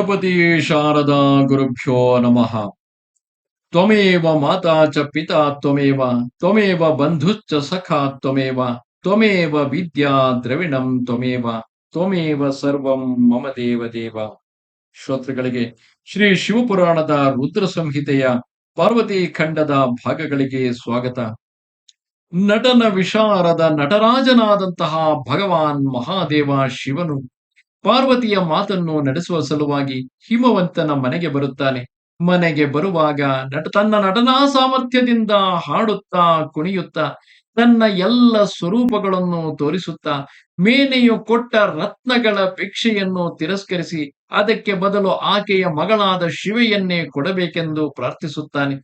ಗಣಪತಿ ಶಾರದಾ ಗುರುಭ್ಯೋ ನಮಃ. ತ್ವಮೇವ ಮಾತಾ ಚ ಪಿತಾ ತ್ವಮೇವ ತ್ವಮೇವ ಬಂಧುಶ್ಚ ಸಖಾ ತ್ವಮೇವ ತ್ವಮೇವ ವಿದ್ಯಾ ದ್ರವಿಣಂ ತ್ವಮೇವ ತ್ವಮೇವ ಸರ್ವಂ ಮಮ ದೇವ ದೇವ. ಶ್ರೋತೃಗಳಿಗೆ, ಶ್ರೀ ಶಿವಪುರಾಣದ ರುದ್ರ ಸಂಹಿತೆಯ ಪಾರ್ವತಿ ಖಂಡದ ಭಾಗಗಳಿಗೆ ಸ್ವಾಗತ. ನಟನ ವಿಶಾರದ ನಟರಾಜನಾದಂತಹ ಭಗವಾನ್ ಮಹಾದೇವ ಶಿವನು ಪಾರ್ವತಿಯ ಮಾತನ್ನು ನಡೆಸುವ ಸಲುವಾಗಿ ಹಿಮವಂತನ ಮನೆಗೆ ಬರುತ್ತಾನೆ. ಮನೆಗೆ ಬರುವಾಗ ನಟ, ತನ್ನ ನಟನಾ ಸಾಮರ್ಥ್ಯದಿಂದ ಹಾಡುತ್ತಾ ಕುಣಿಯುತ್ತಾ, ತನ್ನ ಎಲ್ಲ ಸ್ವರೂಪಗಳನ್ನು ತೋರಿಸುತ್ತಾ, ಮೇನೆಯು ಕೊಟ್ಟ ರತ್ನಗಳ ಭಿಕ್ಷೆಯನ್ನು ತಿರಸ್ಕರಿಸಿ, ಅದಕ್ಕೆ ಬದಲು ಆಕೆಯ ಮಗಳಾದ ಶಿವೆಯನ್ನೇ ಕೊಡಬೇಕೆಂದು ಪ್ರಾರ್ಥಿಸುತ್ತಾನೆ.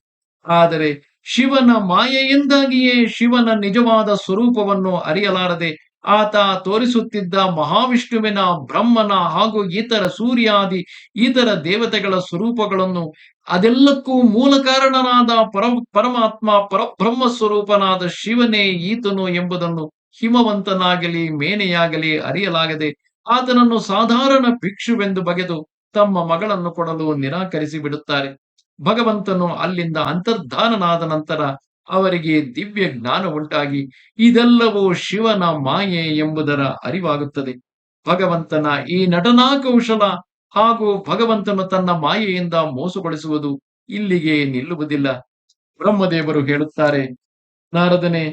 ಆದರೆ ಶಿವನ ಮಾಯೆಯಿಂದಾಗಿಯೇ ಶಿವನ ನಿಜವಾದ ಸ್ವರೂಪವನ್ನು ಅರಿಯಲಾರದೆ ಆತ ತೋರಿಸುತ್ತಿದ್ದ ಮಹಾವಿಷ್ಣುವಿನ ಬ್ರಹ್ಮನ ಹಾಗೂ ಇತರ ಸೂರ್ಯಾದಿ, ಇತರ ದೇವತೆಗಳ ಸ್ವರೂಪಗಳನ್ನು ಅದೆಲ್ಲಕ್ಕೂ ಮೂಲ ಕಾರಣನಾದ ಪರ ಪರಮಾತ್ಮ ಪರಬ್ರಹ್ಮ ಸ್ವರೂಪನಾದ ಶಿವನೇ ಈತನು ಎಂಬುದನ್ನು ಹಿಮವಂತನಾಗಲಿ, ಮೇನೆಯಾಗಲಿ ಅರಿಯಲಾಗದೆ ಆತನನ್ನು ಸಾಧಾರಣ ಭಿಕ್ಷುವೆಂದು ಬಗೆದು ತಮ್ಮ ಮಗಳನ್ನು ಕೊಡಲು ನಿರಾಕರಿಸಿ ಬಿಡುತ್ತಾರೆ. ಭಗವಂತನು ಅಲ್ಲಿಂದ ಅಂತರ್ಧಾನನಾದ ನಂತರ ಅವರಿಗೆ ದಿವ್ಯ ಜ್ಞಾನ ಉಂಟಾಗಿ ಇದೆಲ್ಲವೂ ಶಿವನ ಮಾಯೆ ಎಂಬುದರ ಅರಿವಾಗುತ್ತದೆ. ಭಗವಂತನ ಈ ನಟನಾ ಕೌಶಲ ಹಾಗೂ ಭಗವಂತನು ತನ್ನ ಮಾಯೆಯಿಂದ ಮೋಸಗೊಳಿಸುವುದು ಇಲ್ಲಿಗೆ ನಿಲ್ಲುವುದಿಲ್ಲ. ಬ್ರಹ್ಮದೇವರು ಹೇಳುತ್ತಾರೆ, ನಾರದನೆ,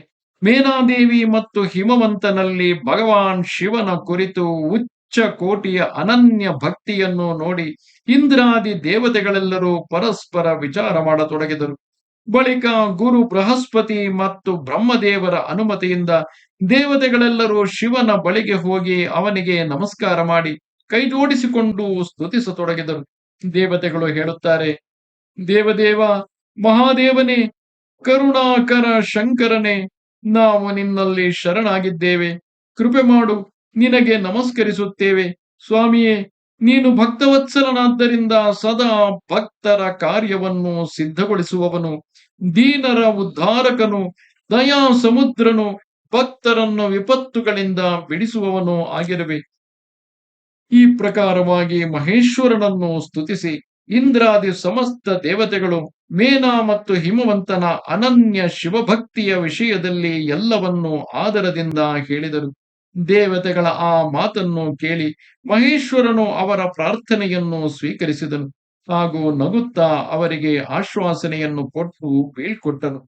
ಮೇನಾದೇವಿ ಮತ್ತು ಹಿಮವಂತನಲ್ಲಿ ಭಗವಾನ್ ಶಿವನ ಕುರಿತು ಉಚ್ಚ ಕೋಟಿಯ ಅನನ್ಯ ಭಕ್ತಿಯನ್ನು ನೋಡಿ ಇಂದ್ರಾದಿ ದೇವತೆಗಳೆಲ್ಲರೂ ಪರಸ್ಪರ ವಿಚಾರ ಮಾಡತೊಡಗಿದರು. ಬಳಿಕ ಗುರು ಬೃಹಸ್ಪತಿ ಮತ್ತು ಬ್ರಹ್ಮದೇವರ ಅನುಮತಿಯಿಂದ ದೇವತೆಗಳೆಲ್ಲರೂ ಶಿವನ ಬಳಿಗೆ ಹೋಗಿ ಅವನಿಗೆ ನಮಸ್ಕಾರ ಮಾಡಿ ಕೈಜೋಡಿಸಿಕೊಂಡು ಸ್ತುತಿಸತೊಡಗಿದರು. ದೇವತೆಗಳು ಹೇಳುತ್ತಾರೆ, ದೇವದೇವ, ಮಹಾದೇವನೇ, ಕರುಣಾಕರ ಶಂಕರನೇ, ನಾವು ನಿನ್ನಲ್ಲಿ ಶರಣಾಗಿದ್ದೇವೆ. ಕೃಪೆ ಮಾಡು, ನಿನಗೆ ನಮಸ್ಕರಿಸುತ್ತೇವೆ. ಸ್ವಾಮಿಯೇ, ನೀನು ಭಕ್ತವತ್ಸಲನಾದ್ದರಿಂದ ಸದಾ ಭಕ್ತರ ಕಾರ್ಯವನ್ನು ಸಿದ್ಧಗೊಳಿಸುವವನು. ದೀನರ ಉದ್ಧಾರಕನು, ದಯಾ ಸಮುದ್ರನು, ಭಕ್ತರನ್ನು ವಿಪತ್ತುಗಳಿಂದ ಬಿಡಿಸುವವನು ಆಗಿರಬೇಕು ಈ ಪ್ರಕಾರವಾಗಿ ಮಹೇಶ್ವರನನ್ನು ಸ್ತುತಿಸಿ, ಇಂದ್ರಾದಿ ಸಮಸ್ತ ದೇವತೆಗಳು, ಮೇನಾ ಮತ್ತು ಹಿಮವಂತನ ಅನನ್ಯ ಶಿವಭಕ್ತಿಯ ವಿಷಯದಲ್ಲಿ ಎಲ್ಲವನ್ನೂ ಆದರದಿಂದ ಹೇಳಿದರು. ದೇವತೆಗಳ ಆ ಮಾತನ್ನು ಕೇಳಿ ಮಹೇಶ್ವರನು ಅವರ ಪ್ರಾರ್ಥನೆಯನ್ನು ಸ್ವೀಕರಿಸಿದನು. ಹಾಗೂ ನಗುತ್ತಾ ಅವರಿಗೆ ಆಶ್ವಾಸನೆಯನ್ನು ಕೊಟ್ಟು ಬೀಳ್ಕೊಟ್ಟನು.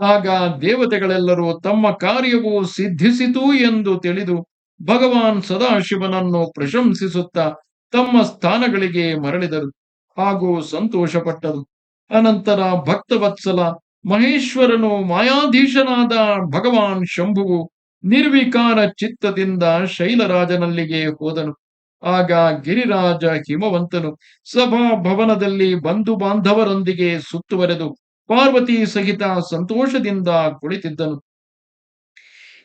ಆಗ ದೇವತೆಗಳೆಲ್ಲರೂ ತಮ್ಮ ಕಾರ್ಯವು ಸಿದ್ಧಿಸಿತು ಎಂದು ತಿಳಿದು ಭಗವಾನ್ ಸದಾಶಿವನನ್ನು ಪ್ರಶಂಸಿಸುತ್ತಾ ತಮ್ಮ ಸ್ಥಾನಗಳಿಗೆ ಮರಳಿದರು. ಹಾಗೂ ಸಂತೋಷಪಟ್ಟರು ಅನಂತರ ಭಕ್ತವತ್ಸಲ ಮಹೇಶ್ವರನು ಮಾಯಾಧೀಶನಾದ ಭಗವಾನ್ ಶಂಭುವು ನಿರ್ವಿಕಾರ ಚಿತ್ತದಿಂದ ಶೈಲರಾಜನಲ್ಲಿಗೆ ಹೋದನು. ಆಗ ಗಿರಿರಾಜ ಹಿಮವಂತನು ಸಭಾಭವನದಲ್ಲಿ ಬಂಧು ಬಾಂಧವರೊಂದಿಗೆ ಸುತ್ತುವರೆದು ಪಾರ್ವತಿ ಸಹಿತ ಸಂತೋಷದಿಂದ ಕುಳಿತಿದ್ದನು.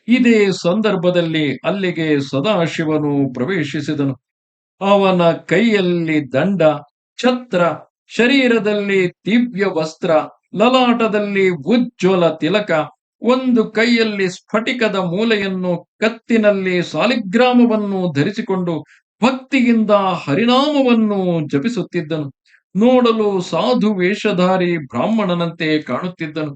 ಇದೇ ಸಂದರ್ಭದಲ್ಲಿ ಅಲ್ಲಿಗೆ ಸದಾಶಿವನು ಪ್ರವೇಶಿಸಿದನು. ಅವನ ಕೈಯಲ್ಲಿ ದಂಡ, ಛತ್ರ, ಶರೀರದಲ್ಲಿ ದಿವ್ಯ ವಸ್ತ್ರ, ಲಲಾಟದಲ್ಲಿ ಉಜ್ವಲ ತಿಲಕ, ಒಂದು ಕೈಯಲ್ಲಿ ಸ್ಫಟಿಕದ ಮೂಲೆಯನ್ನು ಕತ್ತಿನಲ್ಲಿ ಸಾಲಿಗ್ರಾಮವನ್ನು ಧರಿಸಿಕೊಂಡು ಭಕ್ತಿಯಿಂದ ಹರಿನಾಮವನ್ನು ಜಪಿಸುತ್ತಿದ್ದನು. ನೋಡಲು ಸಾಧು ವೇಷಧಾರಿ ಬ್ರಾಹ್ಮಣನಂತೆ ಕಾಣುತ್ತಿದ್ದನು.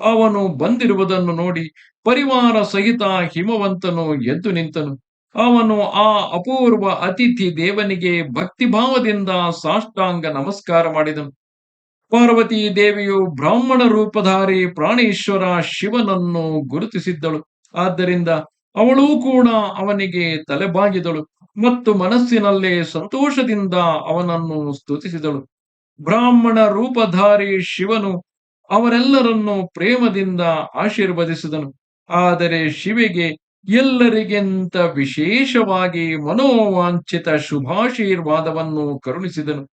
ಅವನು ಬಂದಿರುವುದನ್ನು ನೋಡಿ ಪರಿವಾರ ಸಹಿತ ಹಿಮವಂತನು ಎದ್ದು ನಿಂತನು. ಅವನು ಆ ಅಪೂರ್ವ ಅತಿಥಿ ದೇವನಿಗೆ ಭಕ್ತಿಭಾವದಿಂದ ಸಾಷ್ಟಾಂಗ ನಮಸ್ಕಾರ ಮಾಡಿದನು. ಪಾರ್ವತಿ ದೇವಿಯು ಬ್ರಾಹ್ಮಣ ರೂಪಧಾರಿ ಪ್ರಾಣೇಶ್ವರ ಶಿವನನ್ನು ಗುರುತಿಸಿದ್ದಳು. ಆದ್ದರಿಂದ ಅವಳೂ ಕೂಡ ಅವನಿಗೆ ತಲೆಬಾಗಿದಳು. ಮತ್ತು ಮನಸ್ಸಿನಲ್ಲೇ ಸಂತೋಷದಿಂದ ಅವನನ್ನು ಸ್ತುತಿಸಿದಳು. ಬ್ರಾಹ್ಮಣ ರೂಪಧಾರಿ ಶಿವನು ಅವರೆಲ್ಲರನ್ನು ಪ್ರೇಮದಿಂದ ಆಶೀರ್ವದಿಸಿದನು. ಆದರೆ ಶಿವಿಗೆ ಎಲ್ಲರಿಗಿಂತ ವಿಶೇಷವಾಗಿ ಮನೋವಾಂಛಿತ ಶುಭಾಶೀರ್ವಾದವನ್ನು ಕರುಣಿಸಿದನು.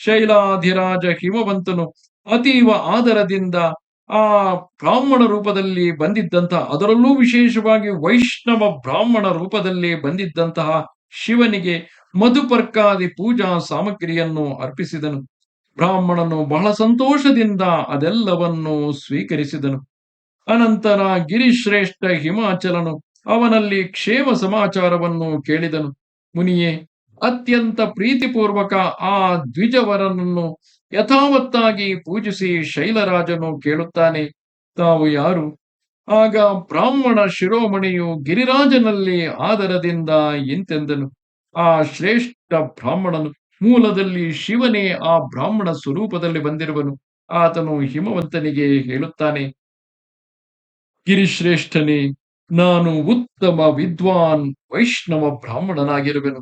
ಶೈಲಾಧಿರಾಜ ಹಿಮವಂತನು ಅತೀವ ಆದರದಿಂದ ಆ ಬ್ರಾಹ್ಮಣ ರೂಪದಲ್ಲಿ ಬಂದಿದ್ದಂತಹ, ಅದರಲ್ಲೂ ವಿಶೇಷವಾಗಿ ವೈಷ್ಣವ ಬ್ರಾಹ್ಮಣ ರೂಪದಲ್ಲಿ ಬಂದಿದ್ದಂತಹ ಶಿವನಿಗೆ ಮಧುಪರ್ಕಾದಿ ಪೂಜಾ ಸಾಮಗ್ರಿಯನ್ನು ಅರ್ಪಿಸಿದನು. ಬ್ರಾಹ್ಮಣನು ಬಹಳ ಸಂತೋಷದಿಂದ ಅದೆಲ್ಲವನ್ನು ಸ್ವೀಕರಿಸಿದನು. ಅನಂತರ ಗಿರಿಶ್ರೇಷ್ಠ ಹಿಮಾಚಲನು ಅವನಲ್ಲಿ ಕ್ಷೇಮ ಸಮಾಚಾರವನ್ನು ಕೇಳಿದನು. ಮುನಿಯೇ, ಅತ್ಯಂತ ಪ್ರೀತಿಪೂರ್ವಕ ಆ ದ್ವಿಜವರನನ್ನು ಯಥಾವತ್ತಾಗಿ ಪೂಜಿಸಿ ಶೈಲರಾಜನು ಕೇಳುತ್ತಾನೆ. ತಾವು ಯಾರು? ಆಗ ಬ್ರಾಹ್ಮಣ ಶಿರೋಮಣಿಯು ಗಿರಿರಾಜನಲ್ಲಿ ಆದರದಿಂದ ಎಂತೆಂದನು? ಆ ಶ್ರೇಷ್ಠ ಬ್ರಾಹ್ಮಣನು ಮೂಲದಲ್ಲಿ ಶಿವನೇ ಆ ಬ್ರಾಹ್ಮಣ ಸ್ವರೂಪದಲ್ಲಿ ಬಂದಿರುವನು. ಆತನು ಹಿಮವಂತನಿಗೆ ಹೇಳುತ್ತಾನೆ, ಗಿರಿಶ್ರೇಷ್ಠನೇ, ನಾನು ಉತ್ತಮ ವಿದ್ವಾನ್ ವೈಷ್ಣವ ಬ್ರಾಹ್ಮಣನಾಗಿರುವೆನು.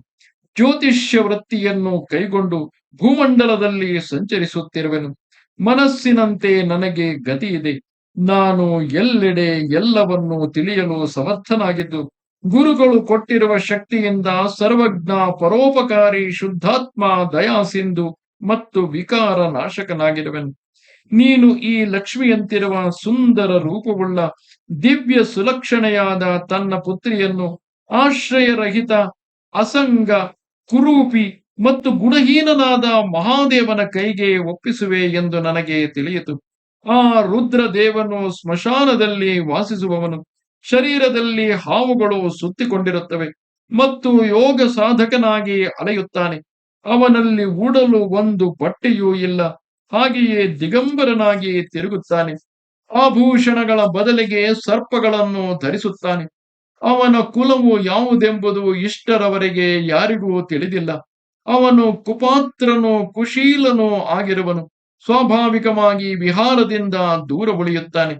ಜ್ಯೋತಿಷ್ಯ ವೃತ್ತಿಯನ್ನು ಕೈಗೊಂಡು ಭೂಮಂಡಲದಲ್ಲಿ ಸಂಚರಿಸುತ್ತಿರುವೆನು. ಮನಸ್ಸಿನಂತೆ ನನಗೆ ಗತಿ ಇದೆ ನಾನು ಎಲ್ಲೆಡೆ ಎಲ್ಲವನ್ನು ತಿಳಿಯಲು ಸಮರ್ಥನಾಗಿದ್ದು, ಗುರುಗಳು ಕೊಟ್ಟಿರುವ ಶಕ್ತಿಯಿಂದ ಸರ್ವಜ್ಞ ಪರೋಪಕಾರಿ ಶುದ್ಧಾತ್ಮ ದಯಾಸಿಂಧು ಮತ್ತು ವಿಕಾರ ನಾಶಕನಾಗಿರುವೆನು. ನೀನು ಈ ಲಕ್ಷ್ಮಿಯಂತಿರುವ ಸುಂದರ ರೂಪವುಳ್ಳ ದಿವ್ಯ ಸುಲಕ್ಷಣೆಯಾದ ತನ್ನ ಪುತ್ರಿಯನ್ನು ಆಶ್ರಯರಹಿತ ಅಸಂಗ, ಕುರೂಪಿ ಮತ್ತು ಗುಣಹೀನನಾದ ಮಹಾದೇವನ ಕೈಗೆ ಒಪ್ಪಿಸುವೆ ಎಂದು ನನಗೆ ತಿಳಿಯಿತು. ಆ ರುದ್ರ ದೇವನು ಸ್ಮಶಾನದಲ್ಲಿ ವಾಸಿಸುವವನು. ಶರೀರದಲ್ಲಿ ಹಾವುಗಳು ಸುತ್ತಿಕೊಂಡಿರುತ್ತವೆ ಮತ್ತು ಯೋಗ ಸಾಧಕನಾಗಿ ಅಲೆಯುತ್ತಾನೆ. ಅವನಲ್ಲಿ ಉಡಲು ಒಂದು ಬಟ್ಟೆಯೂ ಇಲ್ಲ. ಹಾಗೆಯೇ ದಿಗಂಬರನಾಗಿ ತಿರುಗುತ್ತಾನೆ. ಆಭೂಷಣಗಳ ಬದಲಿಗೆ ಸರ್ಪಗಳನ್ನು ಧರಿಸುತ್ತಾನೆ. ಅವನ ಕುಲವು ಯಾವುದೆಂಬುದು ಇಷ್ಟರವರೆಗೆ ಯಾರಿಗೂ ತಿಳಿದಿಲ್ಲ. ಅವನು ಕುಪಾತ್ರನು ಕುಶೀಲನೂ ಆಗಿರುವನು. ಸ್ವಾಭಾವಿಕವಾಗಿ ವಿಹಾರದಿಂದ ದೂರ ಉಳಿಯುತ್ತಾನೆ.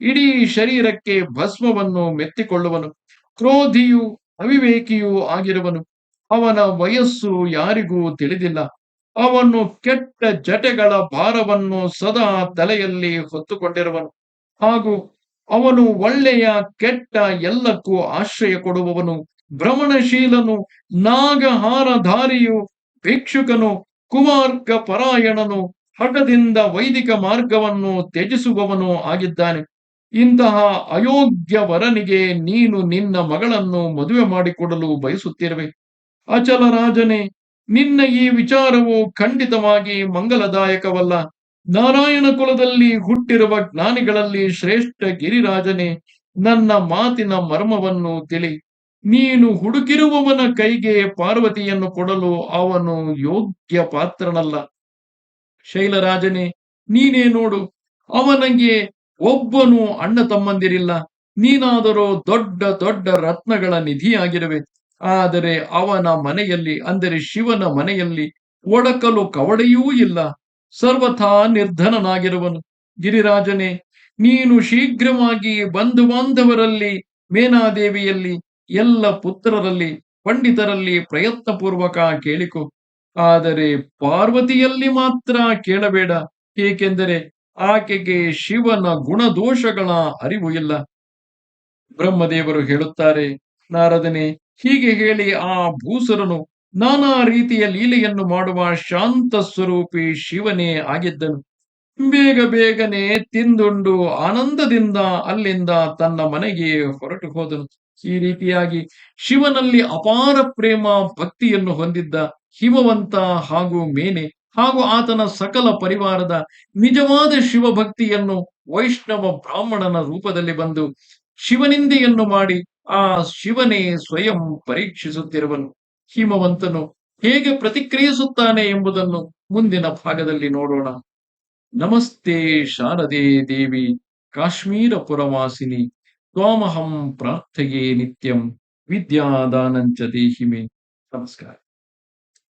ಇಡೀ ಶರೀರಕ್ಕೆ ಭಸ್ಮವನ್ನು ಮೆತ್ತಿಕೊಳ್ಳುವನು. ಕ್ರೋಧಿಯು ಅವಿವೇಕಿಯೂ ಆಗಿರುವನು. ಅವನ ವಯಸ್ಸು ಯಾರಿಗೂ ತಿಳಿದಿಲ್ಲ. ಅವನು ಕೆಟ್ಟ ಜಟೆಗಳ ಭಾರವನ್ನು ಸದಾ ತಲೆಯಲ್ಲಿ ಹೊತ್ತುಕೊಂಡಿರುವನು. ಹಾಗೂ ಅವನು ಒಳ್ಳೆಯ ಕೆಟ್ಟ ಎಲ್ಲಕ್ಕೂ ಆಶ್ರಯ ಕೊಡುವವನು. ಭ್ರಮಣಶೀಲನು, ನಾಗಹಾರಧಾರಿಯು, ಭಿಕ್ಷುಕನು, ಕುಮಾರ್ಗ ಪರಾಯಣನು ಹಠದಿಂದ ವೈದಿಕ ಮಾರ್ಗವನ್ನು ತ್ಯಜಿಸುವವನು ಆಗಿದ್ದಾನೆ. ಇಂತಹ ಅಯೋಗ್ಯ ವರನಿಗೆ ನೀನು ನಿನ್ನ ಮಗಳನ್ನು ಮದುವೆ ಮಾಡಿಕೊಡಲು ಬಯಸುತ್ತಿರುವೆ? ಅಚಲ ರಾಜನೇ, ನಿನ್ನ ಈ ವಿಚಾರವು ಖಂಡಿತವಾಗಿ ಮಂಗಲದಾಯಕವಲ್ಲ. ನಾರಾಯಣ ಕುಲದಲ್ಲಿ ಹುಟ್ಟಿರುವ ಜ್ಞಾನಿಗಳಲ್ಲಿ ಶ್ರೇಷ್ಠ ಗಿರಿರಾಜನೇ, ನನ್ನ ಮಾತಿನ ಮರ್ಮವನ್ನು ತಿಳಿ. ನೀನು ಹುಡುಕಿರುವವನ ಕೈಗೆ ಪಾರ್ವತಿಯನ್ನು ಕೊಡಲು ಅವನು ಯೋಗ್ಯ ಪಾತ್ರನಲ್ಲ. ಶೈಲರಾಜನೇ, ನೀನೇ ನೋಡು, ಅವನಿಗೆ ಒಬ್ಬನು ಅಣ್ಣ ತಮ್ಮಂದಿರಿಲ್ಲ. ನೀನಾದರೂ ದೊಡ್ಡ ದೊಡ್ಡ ರತ್ನಗಳ ನಿಧಿಯಾಗಿರುವೆ. ಆದರೆ ಅವನ ಮನೆಯಲ್ಲಿ, ಅಂದರೆ ಶಿವನ ಮನೆಯಲ್ಲಿ ಒಡಕಲು ಕವಡೆಯೂ ಇಲ್ಲ. ಸರ್ವಥಾ ನಿರ್ಧನನಾಗಿರುವನು. ಗಿರಿರಾಜನೇ, ನೀನು ಶೀಘ್ರವಾಗಿ ಬಂಧು ಬಾಂಧವರಲ್ಲಿ, ಮೇನಾದೇವಿಯಲ್ಲಿ, ಎಲ್ಲ ಪುತ್ರರಲ್ಲಿ, ಪಂಡಿತರಲ್ಲಿ ಪ್ರಯತ್ನ ಪೂರ್ವಕ ಕೇಳಿಕೊ. ಆದರೆ ಪಾರ್ವತಿಯಲ್ಲಿ ಮಾತ್ರ ಕೇಳಬೇಡ. ಏಕೆಂದರೆ ಆಕೆಗೆ ಶಿವನ ಗುಣದೋಷಗಳ ಅರಿವು ಇಲ್ಲ. ಬ್ರಹ್ಮದೇವರು ಹೇಳುತ್ತಾರೆ, ನಾರದನೆ, ಹೀಗೆ ಹೇಳಿ ಆ ಭೂಸರನು ನಾನಾ ರೀತಿಯ ಲೀಲೆಯನ್ನು ಮಾಡುವ ಶಾಂತ ಸ್ವರೂಪಿ ಶಿವನೇ ಆಗಿದ್ದನು. ಬೇಗ ಬೇಗನೆ ತಿಂದುಂಡು ಆನಂದದಿಂದ ಅಲ್ಲಿಂದ ತನ್ನ ಮನೆಗೆ ಹೊರಟು ಹೋದನು. ಈ ರೀತಿಯಾಗಿ ಶಿವನಲ್ಲಿ ಅಪಾರ ಪ್ರೇಮ, ಭಕ್ತಿಯನ್ನು ಹೊಂದಿದ್ದ ಹಿಮವಂತ ಹಾಗೂ ಮೇನೆ ಹಾಗೂ ಆತನ ಸಕಲ ಪರಿವಾರದ ನಿಜವಾದ ಶಿವಭಕ್ತಿಯನ್ನು ವೈಷ್ಣವ ಬ್ರಾಹ್ಮಣನ ರೂಪದಲ್ಲಿ ಬಂದು ಶಿವನಿಂದೆಯನ್ನು ಮಾಡಿ ಆ ಶಿವನೇ ಸ್ವಯಂ ಪರೀಕ್ಷಿಸುತ್ತಿರುವನು. ಹಿಮವಂತನು ಹೇಗೆ ಪ್ರತಿಕ್ರಿಯಿಸುತ್ತಾನೆ ಎಂಬುದನ್ನು ಮುಂದಿನ ಭಾಗದಲ್ಲಿ ನೋಡೋಣ. ನಮಸ್ತೆ ಶಾರದೆ ದೇವಿ ಕಾಶ್ಮೀರ ಪುರವಾಸಿನಿ ತ್ವಾಮಹಂ ಪ್ರಾರ್ಥೆಯೇ ನಿತ್ಯಂ, ವಿದ್ಯಾದಾನಂಚ ದೇಹಿಮೆ. ನಮಸ್ಕಾರ.